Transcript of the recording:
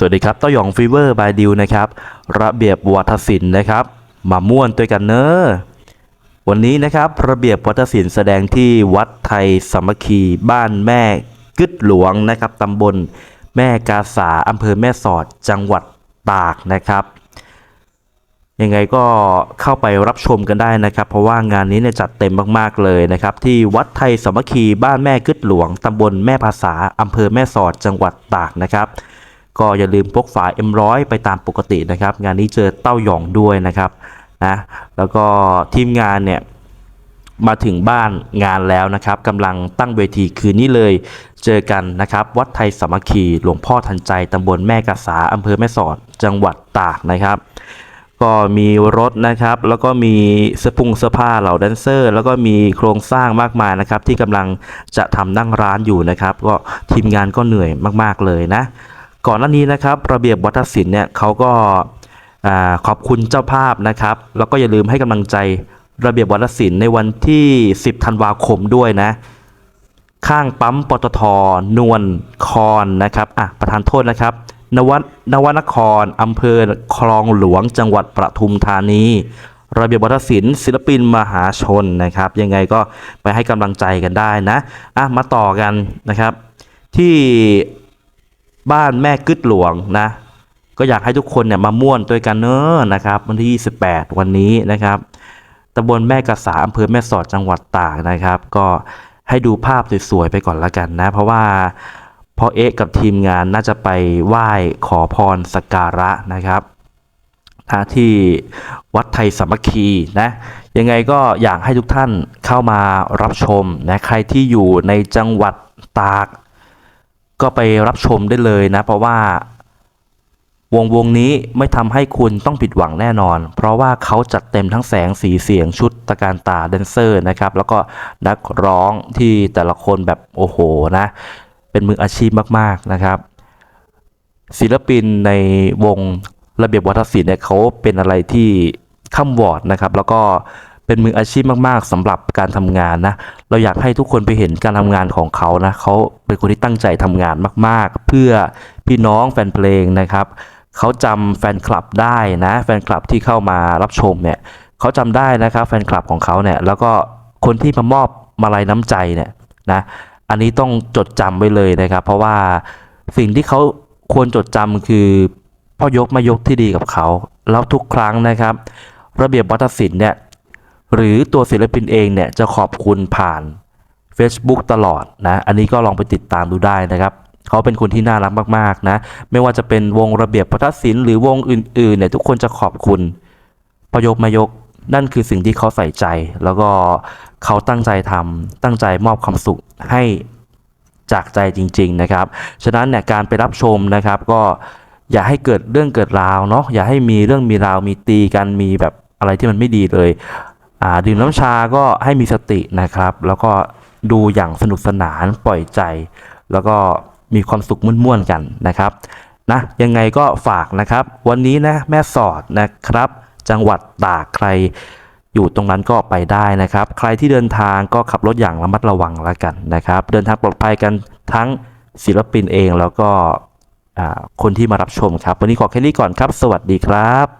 สวัสดีครับต้าหยองฟีเวอร์บายดิวนะครับ ระเบียบวัฒศิลป์นะครับ มาม่วนด้วยกันเนอะวันนี้นะครับระเบียบวัฒศิลป์แสดงที่วัดไทยสามัคคีบ้านแม่กึดหลวงนะครับตำบลแม่กาสาอำเภอแม่สอดจังหวัดตากนะครับ ยังไงก็เข้าไปรับชมกันได้นะครับ เพราะว่างานนี้เนี่ยจัดเต็มมากๆเลยนะครับ ที่วัดไทยสามัคคีบ้านแม่กึดหลวงตำบลแม่ภาษาอำเภอแม่สอดจังหวัดตากนะครับ ก็อย่าลืมพกฝา M100 ไปตามปกตินะครับ งานนี้เจอเต้าหยองด้วยนะครับนะแล้วก็ทีมงานเนี่ยมาถึงบ้านงานแล้วนะครับกำลังตั้งเวทีคืนนี้เลยเจอกันนะครับ วัดไทยสามัคคีหลวงพ่อทันใจตำบลแม่กาสาอำเภอแม่สอดจังหวัดตากนะครับ ก็มีรถนะครับ แล้วก็มีเสื้อผงเสื้อผ้าเหล่าแดนเซอร์ แล้วก็มีโครงสร้างมากมายนะครับ ที่กำลังจะทำนั่งร้านอยู่นะครับ ก็ทีมงานก็เหนื่อยมาก ๆเลยนะ ก่อนหน้านี้นะครับ ระเบียบวัฒนศิลป์เนี่ยเขาก็ขอบคุณเจ้าภาพนะครับ แล้วก็อย่าลืมให้กำลังใจระเบียบวัฒนศิลป์ในวันที่ 10 ธันวาคมด้วยนะ ข้างปั๊มปตทนวลคอนนะครับอะประธานโทษนะครับ นวนวนครอำเภอคลองหลวงจังหวัดประทุมธานี ระเบียบวัฒนศิลป์ศิลปินมหาชนนะครับ ยังไงก็ไปให้กำลังใจกันได้นะอะมาต่อกันนะครับ ที่ บ้านแม่กึดหลวงนะ ก็อยากให้ทุกคนเนี่ยมาม่วนด้วยกันเนอะนะครับวันที่ 28 วันนี้นะครับตำบลแม่กระสาอำเภอแม่สอดจังหวัดตากนะครับ ก็ให้ดูภาพสวยๆไปก่อนละกันนะ เพราะว่าพ่อเอ๊ะกับทีมงานน่าจะไปไหว้ขอพรสักการะนะครับที่วัดไทยสามัคคีนะยังไงก็อยากให้ทุกท่านเข้ามารับชมนะใครที่อยู่ในจังหวัดตาก ก็ไปรับชมได้เลยนะ เพราะว่าวงวงนี้ไม่ทำให้คุณต้องผิดหวังแน่นอน เพราะว่าเขาจัดเต็มทั้งแสงสีเสียงชุดตะการตาแดนเซอร์นะครับ แล้วก็นักร้องที่แต่ละคนแบบโอ้โหนะ เป็นมืออาชีพมากๆนะครับ ศิลปินในวงระเบียบวัฒนศิลป์เนี่ยเขาเป็นอะไรที่ข้ามวอร์ดนะครับ แล้วก็ เป็นมืออาชีพมากๆสำหรับการทำงานนะ เราอยากให้ทุกคนไปเห็นการทำงานของเขานะเขาเป็นคนที่ตั้งใจทำงานมากๆ เพื่อพี่น้องแฟนเพลงนะครับเขาจำแฟนคลับได้นะ แฟนคลับที่เข้ามารับชมเนี่ยเขาจำได้นะครับแฟนคลับของเขาเนี่ยแล้วก็คนที่มามอบมาลัยน้ำใจเนี่ยนะอันนี้ต้องจดจำไว้เลยนะครับ เพราะว่าสิ่งที่เขาควรจดจำคือพ่อยกมายกที่ดีกับเขา แล้วทุกครั้งนะครับ ระเบียบวัฒนศิลป์เนี่ย หรือตัวศิลปินเองเนี่ยจะขอบคุณผ่าน Facebook ตลอดนะ อันนี้ก็ลองไปติดตามดูได้นะครับ เขาเป็นคนที่น่ารักมากๆนะ ไม่ว่าจะเป็นวงระเบียบวัฒศิลป์หรือวงอื่นๆเนี่ยทุกคนจะขอบคุณพยกมายก นั่นคือสิ่งที่เขาใส่ใจ แล้วก็เขาตั้งใจทำตั้งใจมอบความสุขให้จากใจจริง ๆนะครับ ฉะนั้นเนี่ยการไปรับชมนะครับก็อย่าให้เกิดเรื่องเกิดราวเนาะอย่าให้มีเรื่องมีราวมีตีกันมีแบบอะไรที่มันไม่ดีเลย ดื่มน้ำชาก็ให้มีสตินะครับ แล้วก็ดูอย่างสนุกสนานปล่อยใจ แล้วก็มีความสุขม่วนๆกันนะครับนะยังไงก็ฝากนะครับ วันนี้นะแม่สอดนะครับ จังหวัดตากใครอยู่ตรงนั้นก็ไปได้นะครับ ใครที่เดินทางก็ขับรถอย่างระมัดระวังแล้วกันนะครับ เดินทางปลอดภัยกันทั้งศิลปินเองแล้วก็คนที่มารับชมครับ วันนี้ขอแค่นี้ก่อนครับ สวัสดีครับ